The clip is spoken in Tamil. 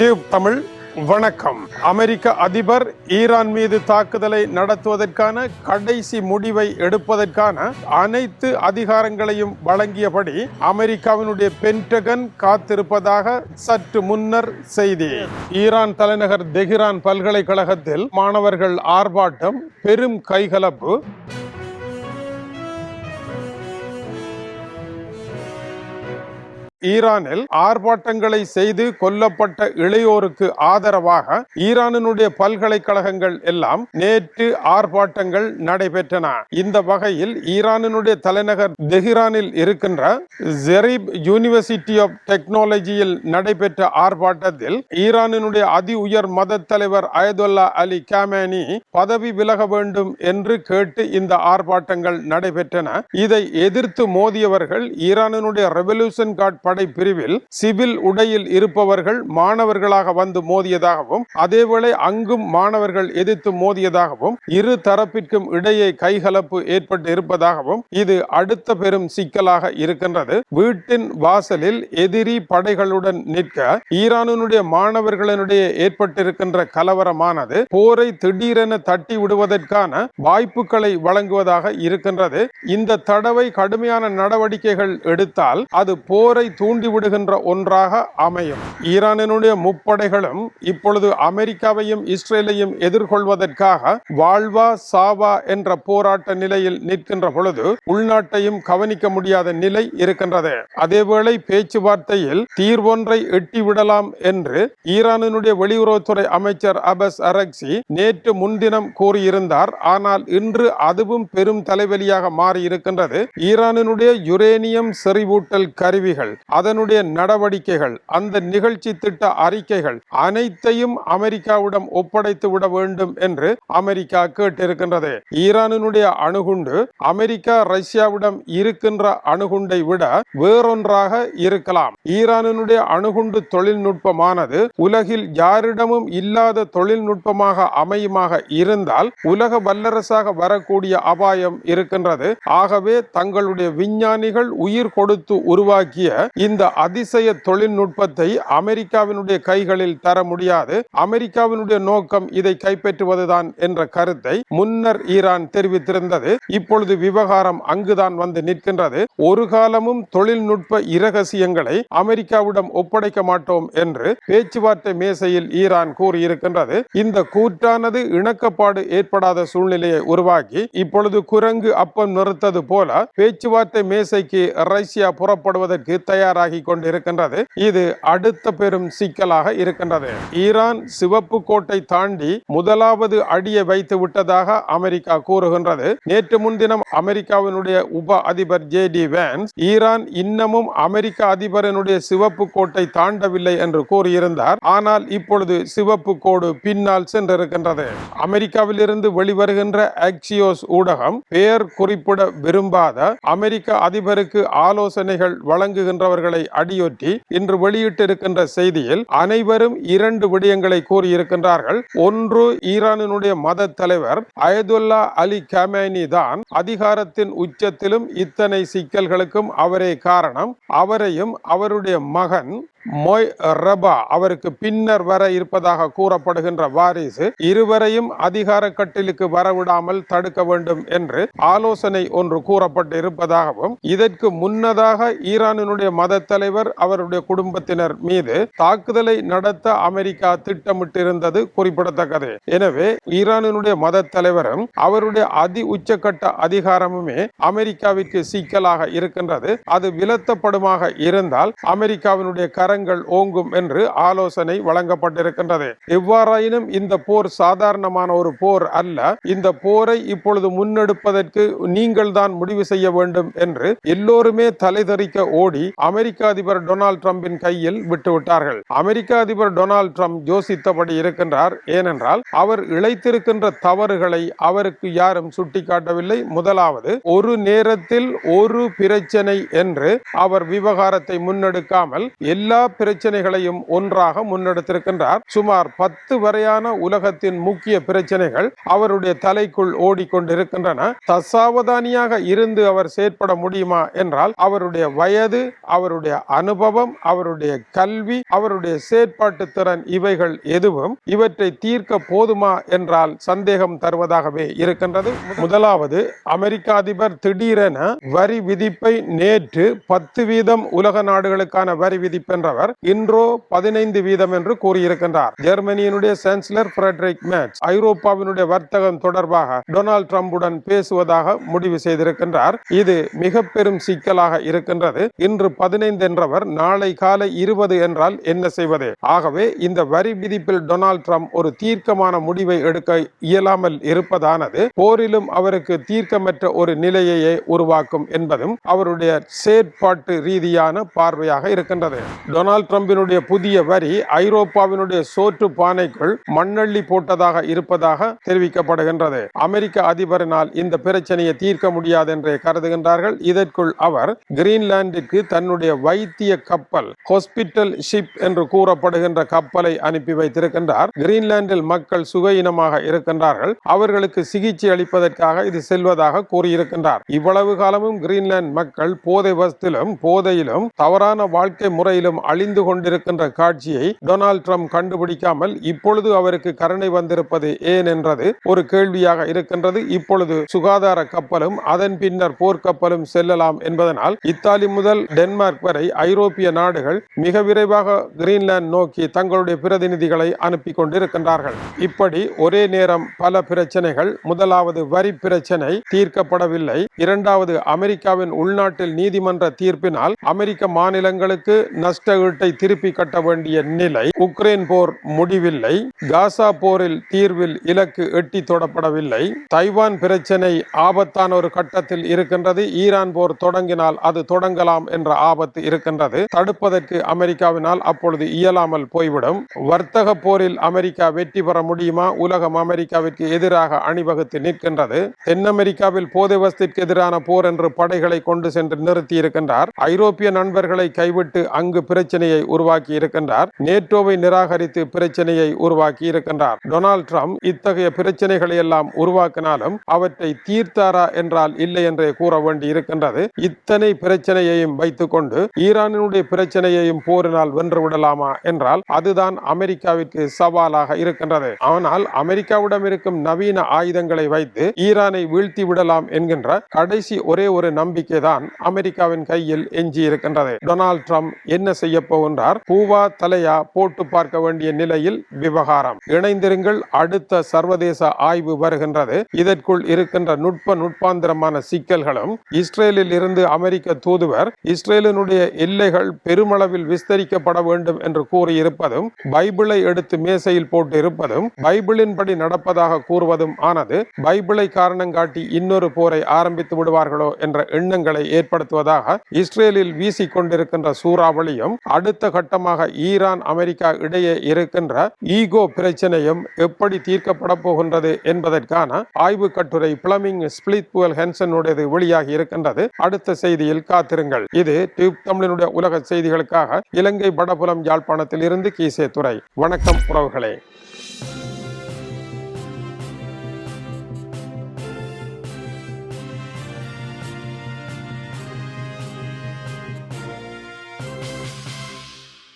டியூப் தமிழ் வணக்கம். அமெரிக்க அதிபர் ஈரான் மீது தாக்குதலை நடத்துவதற்கான கடைசி முடிவை எடுப்பதற்கான அனைத்து அதிகாரங்களையும் வழங்கியபடி அமெரிக்காவினுடைய பென்டகன் காத்திருப்பதாக சற்று முன்னர் செய்தி. ஈரான் தலைநகர் தெஹிரான் பல்கலைக்கழகத்தில் மாணவர்கள் ஆர்ப்பாட்டம் பெரும் கைகலப்பு. ஈரானில் ஆர்ப்பாட்டங்களை செய்து கொல்லப்பட்ட இளையோருக்கு ஆதரவாக ஈரானினுடைய பல்கலைக்கழகங்கள் எல்லாம் நேற்று ஆர்ப்பாட்டங்கள் நடைபெற்றன. இந்த வகையில் ஈரானினுடைய தலைநகர் தெஹிரானில் இருக்கின்ற ஜெரீப் யூனிவர்சிட்டி ஆஃப் டெக்னாலஜியில் நடைபெற்ற ஆர்ப்பாட்டத்தில் ஈரானினுடைய அதி உயர் மத தலைவர் அயதுல்லா அலி கேமேனி பதவி விலக வேண்டும் என்று கேட்டு இந்த ஆர்ப்பாட்டங்கள் நடைபெற்றன. இதை எதிர்த்து மோதியவர்கள் ஈரானினுடைய ரெவல்யூஷன் கார்டு படை பிரிவில் சிவில் உடையில் இருப்பவர்கள் மாணவர்களாக வந்து மோதியதாகவும் அதேவேளை அங்கும் மாணவர்கள் எதிர்த்து மோதியதாகவும் இரு தரப்பிற்கும் இடையே கைகலப்பு ஏற்பட்டு இருப்பதாகவும் இது அடுத்த பெரும் சிக்கலாக இருக்கின்றது. வீட்டின் வாசலில் எதிரி படைகளுடன் நிற்க ஈரானுடைய மாணவர்களினுடைய ஏற்பட்டிருக்கின்ற கலவரமானது போரை திடீரென தட்டி விடுவதற்கான வாய்ப்புகளை வழங்குவதாக இருக்கின்றது. இந்த தடவை கடுமையான நடவடிக்கைகள் எடுத்தால் அது போரை தூண்டிவிடுகின்ற ஒன்றாக அமையும். ஈரானினுடைய முப்படைகளும் இப்பொழுது அமெரிக்காவையும் இஸ்ரேலையும் எதிர்கொள்வதற்காக வாழ்வா சாவா என்ற போராட்ட நிலையில் நிற்கின்ற பொழுது உள்நாட்டையும் கவனிக்க முடியாத நிலை இருக்கின்றது. அதேவேளை பேச்சுவார்த்தையில் தீர்வொன்றை எட்டிவிடலாம் என்று ஈரானினுடைய வெளியுறவுத்துறை அமைச்சர் அபஸ் அரக்சி நேற்று முன்தினம் கூறியிருந்தார். ஆனால் இன்று அதுவும் பெரும் தலைவலியாக மாறி இருக்கின்றது ஈரானினுடைய யுரேனியம் செறிவூட்டல் கருவிகள் அதனுடைய நடவடிக்கைகள் அந்த நிகழ்ச்சி திட்ட அறிக்கைகள் அனைத்தையும் அமெரிக்காவிடம் ஒப்படைத்து விட வேண்டும் என்று அமெரிக்கா கேட்டிருக்கின்றது. ஈரானினுடைய அணுகுண்டு அமெரிக்கா ரஷ்யாவிடம் இருக்கின்ற அணுகுண்டை விட வேறொன்றாக இருக்கலாம். ஈரானினுடைய அணுகுண்டு தொழில்நுட்பமானது உலகில் யாரிடமும் இல்லாத தொழில்நுட்பமாக அமையுமாக இருந்தால் உலக வல்லரசாக வரக்கூடிய அபாயம் இருக்கின்றது. ஆகவே தங்களுடைய விஞ்ஞானிகள் உயிர் கொடுத்து உருவாக்கிய இந்த அதிசய தொழில்நுட்பத்தை அமெரிக்காவினுடைய கைகளில் தர முடியாது. அமெரிக்காவினுடைய நோக்கம் இதை கைப்பற்றுவதுதான் என்ற கருத்தை முன்னர் ஈரான் தெரிவித்திருந்தது. இப்பொழுது விவகாரம் அங்குதான் வந்து நிற்கின்றது. ஒரு காலமும் தொழில்நுட்ப இரகசியங்களை அமெரிக்காவிடம் ஒப்படைக்க மாட்டோம் என்று பேச்சுவார்த்தை மேசையில் ஈரான் கூறியிருக்கின்றது. இந்த கூற்றானது இணக்கப்பாடு ஏற்படாத சூழ்நிலையை உருவாக்கி இப்பொழுது குரங்கு அப்பம் நிறுத்தது போல பேச்சுவார்த்தை மேசைக்கு ரஷ்யா புறப்படுவதற்கு தயார் தயாராகி கொண்டிருக்கின்றது. இது அடுத்த பெரும் சிக்கலாக இருக்கின்றது. ஈரான் சிவப்பு கோட்டை தாண்டி முதலாவது அடியை வைத்து விட்டதாக அமெரிக்கா கூறுகின்றது. நேற்று முன்தினம் அமெரிக்காவினுடைய உப அதிபர் ஜே டி வேன்ஸ் ஈரான் இன்னமும் அமெரிக்க அதிபரனுடைய சிவப்பு கோட்டை தாண்டவில்லை என்று கூறியிருந்தார். ஆனால் இப்பொழுது சிவப்பு கோடு பின்னால் சென்றிருக்கின்றது. அமெரிக்காவில் இருந்து வெளிவருகின்ற ஆக்சியோஸ் ஊடகம் பெயர் குறிப்பிட விரும்பாத அமெரிக்க அதிபருக்கு ஆலோசனைகள் வழங்குகின்றவர் அவர்களை அடியொற்றி இன்று வெளியிட்டிருக்கின்ற செய்தியில் அனைவரும் இரண்டு விடயங்களை கூறியிருக்கின்றார்கள். ஒன்று ஈரானினுடைய மத தலைவர் அயதுல்லா அலி கமேனி தான் அதிகாரத்தின் உச்சத்திலும் இத்தனை சிக்கல்களுக்கும் அவரே காரணம். அவரையும் அவருடைய மகன் மொய் ரபா அவருக்கு பின்னர் வர இருப்பதாக கூறப்படுகின்ற வாரிசு இருவரையும் அதிகார கட்டிலுக்கு வரவிடாமல் தடுக்க வேண்டும் என்று ஆலோசனை ஒன்று கூறப்பட்டு இருப்பதாகவும் இதற்கு முன்னதாக ஈரானினுடைய மத தலைவர் அவருடைய குடும்பத்தினர் மீது தாக்குதலை நடத்த அமெரிக்கா திட்டமிட்டிருந்தது குறிப்பிடத்தக்கது. எனவே ஈரானினுடைய மத தலைவரும் அவருடைய அதி உச்சக்கட்ட அதிகாரமுமே அமெரிக்காவிற்கு சிக்கலாக இருக்கின்றது. அது விலத்தப்படுமாக இருந்தால் அமெரிக்காவினுடைய கரங்கள் ஓங்கும் என்று ஆலோசனை வழங்கப்பட்டிருக்கின்றது. எவ்வாறாயினும் இந்த போர் சாதாரணமான ஒரு போர் அல்ல. இந்த போரை இப்பொழுது முன்னெடுப்பதற்கு நீங்கள் தான் முடிவு செய்ய வேண்டும் என்று எல்லோருமே தலைதறிக்க ஓடி அமெரிக்க அதிபர் டொனால்டு ட்ரம்பின் கையில் விட்டுவிட்டார்கள். அமெரிக்க அதிபர் டொனால்ட் ட்ரம்ப் யோசித்தபடி இருக்கின்றார். ஏனென்றால் அவர் இழைத்திருக்கின்ற தவறுகளை அவருக்கு யாரும் சுட்டிக்காட்டவில்லை. முதலாவது ஒரு நேரத்தில் ஒரு பிரச்சனை என்று அவர் விவகாரத்தை முன்னெடுக்காமல் எல்லா பிரச்சனைகளையும் ஒன்றாக முன்னெடுத்திருக்கின்றார். சுமார் பத்து வரையான உலகத்தின் முக்கிய பிரச்சனைகள் அவருடைய தலைக்குள் ஓடிக்கொண்டிருக்கின்றன. தசாவதானியாக இருந்து அவர் செயற்பட முடியுமா என்றால் அவருடைய வயது அவருடைய அனுபவம் அவருடைய கல்வி அவருடைய செயற்பாட்டு திறன் இவைகள் எதுவும் இவற்றை தீர்க்க போதுமா என்றால் சந்தேகம் தருவதாகவே இருக்கின்றது. முதலாவது அமெரிக்க அதிபர் திடீரென வரி விதிப்பை நேற்று பத்து வீதம் உலக நாடுகளுக்கான வரி விதிப்பென்றவர் இன்றோ பதினைந்து வீதம் என்று கூறியிருக்கின்றார். ஜெர்மனியினுடைய சான்சலர் பிரெட்ரிக் மேட்ச் ஐரோப்பாவினுடைய வர்த்தகம் தொடர்பாக டொனால்டு டிரம்புடன் பேசுவதாக முடிவு செய்திருக்கின்றார். இது மிக பெரும் சிக்கலாக இருக்கின்றது. இன்று பதினைந்து என்றவர் நாளை காலை இருபது என்றால் என்ன செய்வது? ஆகவே இந்த வரி விதிப்பில் டொனால்ட் ட்ரம்ப் ஒரு தீர்க்கமான முடிவை எடுக்க இயலாமல் இருப்பதானது போரிலும் அவருக்கு தீர்க்கமற்ற ஒரு நிலையையே உருவாக்கும் என்பதும் அவருடைய செயற்பாட்டு ரீதியான பார்வையாக இருக்கின்றது. டொனால்ட் ட்ரம்பினுடைய புதிய வரி ஐரோப்பாவினுடைய சோற்று பானைக்குள் மண்ணள்ளி போட்டதாக இருப்பதாக தெரிவிக்கப்படுகின்றது. அமெரிக்க அதிபரினால் இந்த பிரச்சனையை தீர்க்க முடியாது என்றே கருதுகின்றார்கள். இதற்குள் அவர் கிரீன்லாந்திற்கு தன்னுடைய வைத்திய கப்பல் ஹாஸ்பிட்டல் ஷிப் என்று கூறப்படுகின்ற கப்பலை அனுப்பி வைத்திருக்கின்றார். கிரீன்லாந்தில் மக்கள் சுகையினமாக இருக்கின்றார்கள். அவர்களுக்கு சிகிச்சை அளிப்பதற்காக இது செல்வதாக கூறியிருக்கின்றார். இவ்வளவு காலமும் கிரீன்லாந்து மக்கள் போதை வசத்திலும் போதையிலும் தவறான வாழ்க்கை முறையிலும் அழிந்து கொண்டிருக்கின்ற காட்சியை டொனால்ட் ட்ரம்ப் கண்டுபிடிக்காமல் இப்பொழுது அவருக்கு கருணை வந்திருப்பது ஏன் என்றது ஒரு கேள்வியாக இருக்கின்றது. இப்பொழுது சுகாதார கப்பலும் அதன் பின்னர் போர்க்கப்பலும் செல்லலாம் என்பதனால் இத்தாலி முதல் டென்மார்க் வரை ஐரோப்பிய நாடுகள் மிக விரைவாக கிரீன்லாந்து நோக்கி தங்களுடைய பிரதிநிதிகளை அனுப்பி கொண்டிருக்கின்றார்கள். இப்படி ஒரே நேரம் பல பிரச்சனைகள் முதலாவது வரி பிரச்சனை தீர்க்கப்படவில்லை. இரண்டாவது அமெரிக்காவின் உள்நாட்டில் நீதிமன்ற தீர்ப்பினால் அமெரிக்க மாநிலங்களுக்கு நஷ்ட வீட்டை திருப்பி கட்ட வேண்டிய நிலை உக்ரைன் போர் முடிவில்லை. காசா போரில் தீர்வில் இலக்கு எட்டி தொடப்படவில்லை. தைவான் பிரச்சனை ஆபத்தான ஒரு கட்டத்தில் இருக்கின்றது. ஈரான் போர் தொடங்கினால் அது தொடங்கலாம் என்ற ஆபத்து இருக்கின்றது. தடுப்பதற்கு அமெரிக்காவினால் அப்பொழுது இயலாமல் போய்விடும். வர்த்தக போரில் அமெரிக்கா வெற்றி பெற முடியுமா? உலகம் அமெரிக்காவிற்கு எதிராக அணிவகுத்து நிற்கின்றது. தென் அமெரிக்காவில் போதைவஸ்திற்கு எதிரான போர் என்று படைகளை கொண்டு சென்று நிறுத்தி இருக்கின்றார் ஐரோப்பிய நண்பர்களை கைவிட்டு அங்கு பிரச்சனையை உருவாக்கி இருக்கின்றார். நேட்டோவை நிராகரித்து பிரச்சனையை உருவாக்கி இருக்கின்றார். டொனால்ட் ட்ரம்ப் இத்தகைய பிரச்சனைகளை எல்லாம் உருவாக்கினாலும் அவற்றை தீர்த்தாரா என்றால் இல்லை என்றே கூற வேண்டி இருக்கின்றது. இத்தனை பிரச்சனையையும் வைத்துக்கொண்டு ஈரானினுடைய பிரச்சனையையும் போரினால் வென்று விடலாமா என்றால் அதுதான் அமெரிக்காவிற்கு சவாலாக இருக்கின்றது. ஆனால் அமெரிக்காவிடம் இருக்கும் நவீன ஆயுதங்களை வைத்து ஈரானை வீழ்த்தி விடலாம் என்கின்ற கடைசி ஒரே ஒரு நம்பிக்கை தான் அமெரிக்காவின் கையில் எஞ்சி இருக்கின்றது டொனால்ட் ட்ரம்ப் என்ன செய்ய போகின்றார். பூவா தலையா போட்டு பார்க்க வேண்டிய நிலையில் விவகாரம். இணைந்திருங்கள் அடுத்த சர்வதேச ஆய்வு வருகின்றது. இதற்குள் இருக்கின்ற நுட்ப நுட்பாந்திரமான சிக்கல்களும் இஸ்ரேலில் இருந்து அமெரிக்க தூதுவர் இஸ்ரேலினுடைய எல்லைகள் பெருமளவில் விஸ்தரிக்கப்பட வேண்டும் என்று கூறியிருப்பதும் பைபிளை எடுத்து மேசையில் போட்டு இருப்பதும் பைபிளின்படி நடப்பதாக கூறுவதும் ஆனது பைபிளை காரணம் காட்டி இன்னொரு போரை ஆரம்பித்து விடுவார்களோ என்ற எண்ணங்களை ஏற்படுத்துவதாக இஸ்ரேலில் வீசிக்கொண்டிருக்கின்ற சூறாவளியும் அடுத்த கட்டமாக ஈரான் அமெரிக்கா இடையே இருக்கின்ற ஈகோ பிரச்சனையும் எப்படி தீர்க்கப்பட போகின்றது என்பதற்கான ஆய்வு கட்டுரை பிளமிங் ஸ்பிளித் புவல் ஹென்சனுடையது வெளியாகி இருக்கின்றது. அடுத்த செய்தியில் காத்திருங்கள். இது டியூப் தமிழினுடைய உலக செய்திகளுக்காக இலங்கை வடபுலம் யாழ்ப்பாணத்தில் இருந்து கீசே துறை வணக்கம் உறவுகளே.